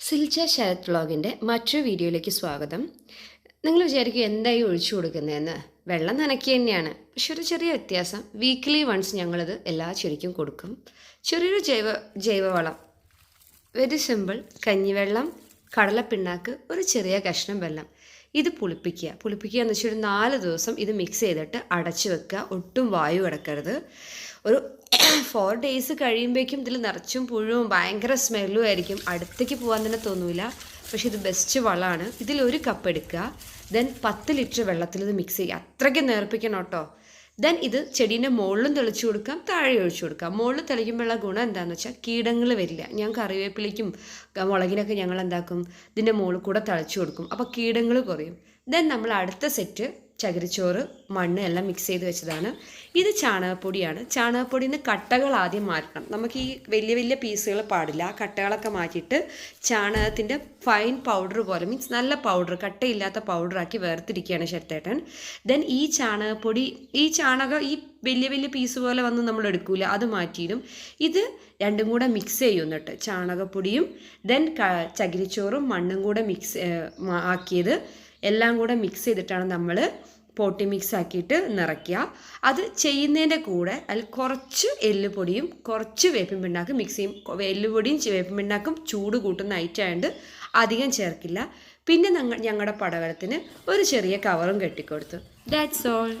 സിൽച്ച ശരത് വ്ളോഗിന്റെ മറ്റൊരു വീഡിയോയിലേക്ക് സ്വാഗതം. നിങ്ങൾ വിചാരിക്കും എന്തായി ഒഴിച്ചു കൊടുക്കുന്നതെന്ന്. വെള്ളം നനയ്ക്കുക തന്നെയാണ്. പക്ഷെ ഒരു ചെറിയ വ്യത്യാസം. വീക്ക്ലി വൺസ് ഞങ്ങളിത് എല്ലാ ചെടിക്കും കൊടുക്കും. ചെറിയൊരു ജൈവ ജൈവവളം വെരി സിമ്പിൾ കഞ്ഞിവെള്ളം കടലപ്പിണ്ണാക്ക് ഒരു ചെറിയ കഷ്ണം വെള്ളം. ഇത് പുളിപ്പിക്കുക. പുളിപ്പിക്കുക എന്ന് വെച്ചാൽ ഒരു നാല് ദിവസം ഇത് മിക്സ് ചെയ്തിട്ട് അടച്ചു വെക്കുക. ഒട്ടും വായു കിടക്കരുത്. ഒരു ഫോർ ഡേയ്സ് കഴിയുമ്പോഴേക്കും ഇതിൽ നിറച്ചും പുഴുവും ഭയങ്കര സ്മെല്ലും ആയിരിക്കും. അടുത്തേക്ക് പോകാൻ തന്നെ തോന്നില്ല പക്ഷേ ഇത് ബെസ്റ്റ് വളമാണ്. ഇതിൽ ഒരു കപ്പ് എടുക്കുക. ദെൻ പത്ത് ലിറ്റർ വെള്ളത്തിൽ ഇത് മിക്സ് ചെയ്യുക. അത്രയ്ക്ക് നേർപ്പിക്കണം കേട്ടോ. ദെൻ ഇത് ചെടീന്റെ മുകളിലും തെളിച്ചു കൊടുക്കാം താഴെ ഒഴിച്ചു കൊടുക്കാം. മുകളിൽ തെളിക്കുമ്പോഴുള്ള ഗുണം എന്താണെന്ന് വെച്ചാൽ കീടങ്ങൾ വരില്ല. ഞാൻ കറിവേപ്പിലേക്കും മുളകിനൊക്കെ ഞങ്ങൾ എന്താക്കും ഇതിന്റെ മുകളിൽ കൂടെ തളിച്ചു കൊടുക്കും. അപ്പോൾ കീടങ്ങൾ കുറയും. ദെൻ നമ്മൾ അടുത്ത സെറ്റ് ചകിരിച്ചോറ് മണ്ണ് എല്ലാം മിക്സ് ചെയ്ത് വെച്ചതാണ്. ഇത് ചാണകപ്പൊടിയാണ്. ചാണകപ്പൊടിയിൽ കട്ടകൾ ആദ്യം മാറ്റണം. നമുക്ക് ഈ വലിയ വലിയ പീസുകൾ പാടില്ല. ആ കട്ടകളൊക്കെ മാറ്റിയിട്ട് ചാണകത്തിന്റെ ഫൈൻ പൗഡർ പോലെ മീൻസ് നല്ല പൗഡർ കട്ടയില്ലാത്ത പൗഡറാക്കി വേർതിരിക്കുകയാണ് ശരത്തേട്ടൻ. ദെൻ ഈ ചാണകപ്പൊടി ഈ ചാണകം ഈ വലിയ വലിയ പീസ് പോലെ വന്ന് നമ്മൾ എടുക്കൂല. അത് മാറ്റിയിടും. ഇത് രണ്ടും കൂടെ മിക്സ് ചെയ്യും എന്നിട്ട്. ചാണകപ്പൊടിയും ദെൻ ചകിരിച്ചോറും മണ്ണും കൂടെ മിക്സ് ആക്കിയത് എല്ലാം കൂടെ മിക്സ് ചെയ്തിട്ടാണ് നമ്മൾ പോട്ടി മിക്സ് ആക്കിയിട്ട് നിറയ്ക്കുക. അത് ചെയ്യുന്നതിന്റെ കൂടെ അതിൽ കുറച്ച് എല്ലുപൊടിയും കുറച്ച് വേപ്പിൻ പിണ്ണാക്കും മിക്സ് ചെയ്യും. എല്ലുപൊടിയും വേപ്പിൻ പിണ്ണാക്കും ചൂട് കൂട്ടുന്ന ഐറ്റം ആയതുകൊണ്ട് അധികം ചേർക്കില്ല. പിന്നെ ഞങ്ങളുടെ പടവലത്തിന് ഒരു ചെറിയ കവറും കെട്ടിക്കൊടുത്തു. That's all